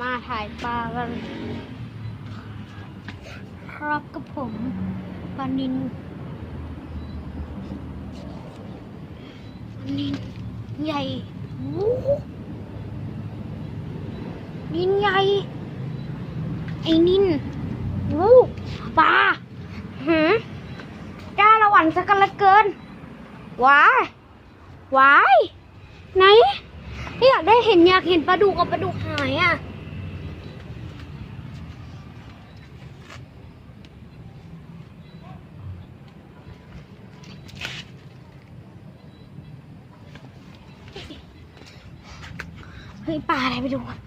มาถ่ายปลากันครับกับผมปลานินปลานินใหญ่โอ้นินใหญ่ ไอ้นินโอ้ปลาหืมจ้าละหวันสักกันละเกินว้ายว้ายไหนอยากได้เห็นอยากเห็นปลาดุกกับปลาดุกหายอะ เฮ้ยปลาอะไรไปดูก่อน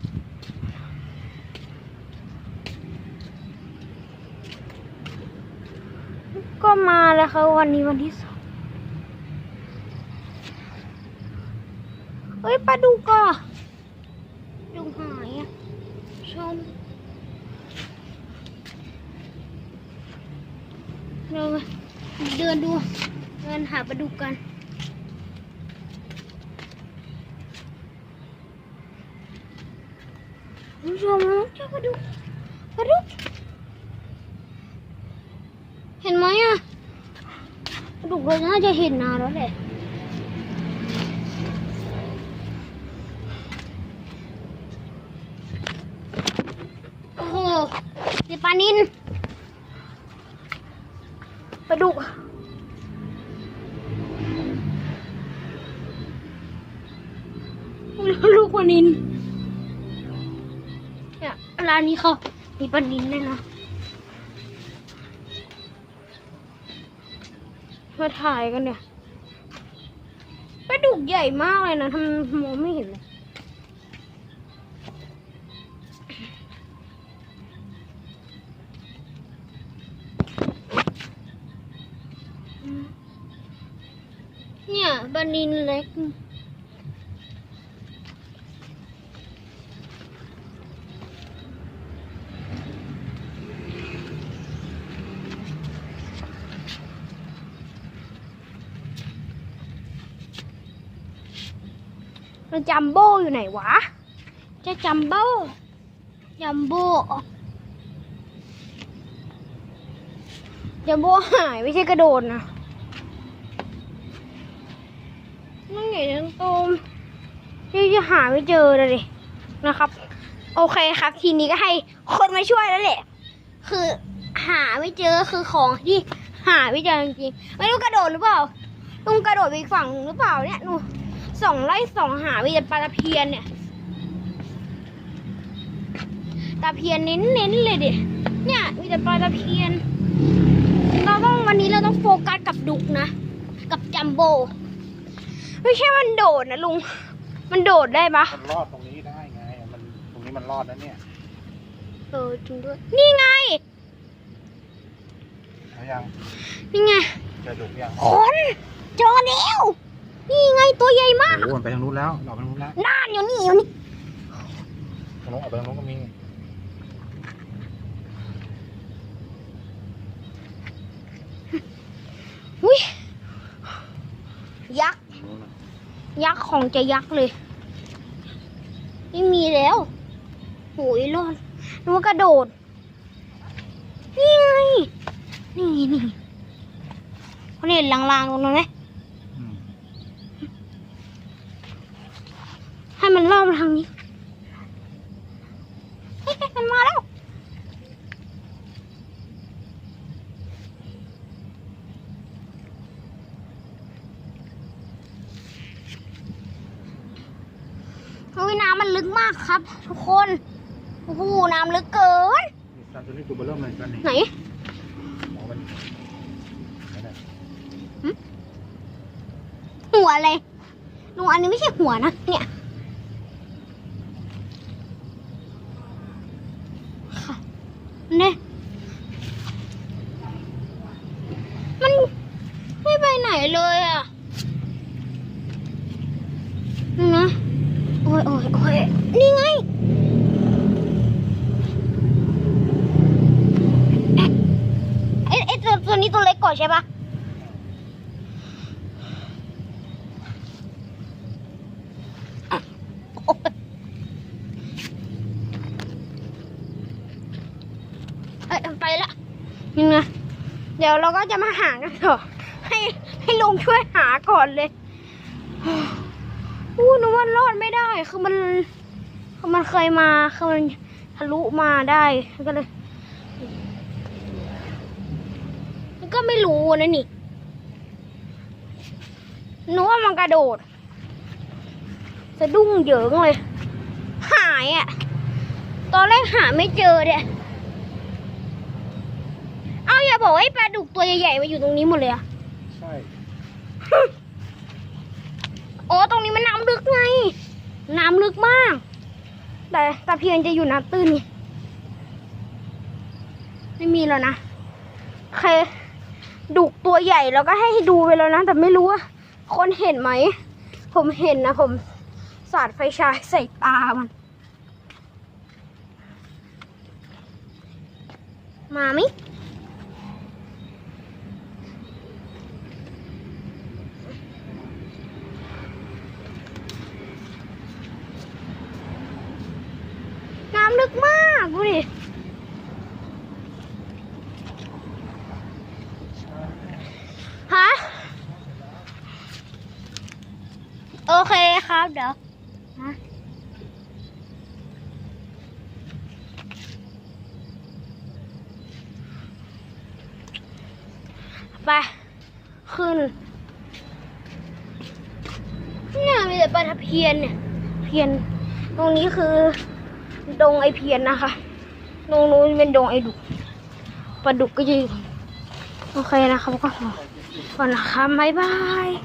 ก็มาแล้วค่ะวันนี้วันที่สองเฮ้ยปลาดุกอะดุกหายอะชมเราเดินดู เดินหาปลาดุกกัน คุณผู้ชมเจ้าปลาดุกปล ร้านนี้เขามีปลานินด้วยนะมาถ่ายกันเนี่ยปลาดุกใหญ่มากเลยนะทำมองไม่เห็นเลยเนี่ยปลานินเล็ก แล้วจัมโบ้อยู่ไหนวะจะจัมโบ้จัมโบ้จัมโบ้หายไม่ใช่กระโดดนะนั่งใหญ่ทั้งโตมที่จะหาไม่เจอเลยนะครับ โอเคครับ ทีนี้ก็ให้คนมาช่วยแล้วแหละ คือหาไม่เจอคือของที่หาไม่เจอจริงๆไม่รู้กระโดดหรือเปล่าลุงกระโดดไปฝั่งหรือเปล่าเนี่ยหนู สองไล่สองหามีแต่ปลาตะเพียนเนี่ยตะเพียนเน้นเน้นๆเลยดิเนี่ยมีแต่ปลาตะเพียน เราต้องวันนี้เราต้องโฟกัสกับดุกนะ กับจัมโบ ไม่ใช่มันโดดนะลุง มันโดดได้ปะมันรอดตรงนี้ได้ไง มันตรงนี้มันรอดนะเนี่ย เออจริงด้วย นี่ไงแล้วยัง นี่ไง เจอดุกยังคนเจอแล้ว นี่ไงตัวใหญ่มากโอ้โหมันไปทางนู้นแล้วเราไปทางนู้นแล้วน่านอยู่นี่อยู่นี่ทางนู้นออกไปทางนู้นก็มีอุ้ยยักษ์ทางนู้นน่ะยักษ์ของจะยักษ์เลย ไม่มีแล้วโหยรอดนึกว่ากระโดด นี่ไง นี่นี่เขาเห็นลางๆตรงนั้นไหม อืม ให้ มันล่อมาทางนี้เฮ้ยมันมาแล้วโอ้ยน้ำมันลึกมากครับ ทุกคนโอ้โหน้ำลึกเกินนี่ตอนตัวนี้ตัวเบลเริ่มเลยกันนี่ไหนหมอมันนั่นแหละหัวอะไรหนูอันนี้ไม่ใช่หัวนะเนี่ยค่ะ เนี่ยมันไม่ไปไหนเลยอะนี่นะโอ้ยโอ้ยโอ้ยนี่ไงเอ๊ะเอ๊ะตัวตัวนี้ตัวเล็กกว่าใช่ปะ ไปละ นี่นะเดี๋ยวเราก็จะมาหากันต่อให้ให้ลุงช่วยหาก่อนเลยอู้นึกว่ารอดไม่ได้ คือมันคือมันเคยมาคือมันทะลุมาได้ก็เลยมันก็ไม่รู้นะนี่นึกว่ามันกระโดดสะดุ้งเหยิงเลย หายอะ่ะ ตอนแรกหาไม่เจอเนี่ย อาอย่าบอกว่าไอ้ปลาดุกตัวใหญ่ๆมาอยู่ตรงนี้หมดเลยอะใช่อ๋อตรงนี้มันน้ำลึกไง น้ำลึกมาก แต่ตะเพียนจะอยู่น้ำตื้นนี่ไม่มีแล้วนะโอเคดุกตัวใหญ่แล้วก็ให้ดูไปแล้วนะ แต่ไม่รู้ว่าคนเห็นไหม ผมเห็นนะ ผมสาดไฟฉายใส่ตามัน มาไหมำลึกมากดูดิฮะโอเคครับเดี๋ยวฮะไป ขึ้น เนี่ยมีแต่ปลาตะเพียนเนี่ยเพียน ตรงนี้คือ ดงไอเพียนนะคะตรงนู้นเป็นดงไอดุกปลาดุกก็จะอยู่โอเคนะครับก็ขอก่อนนะคะบ๊ายบาย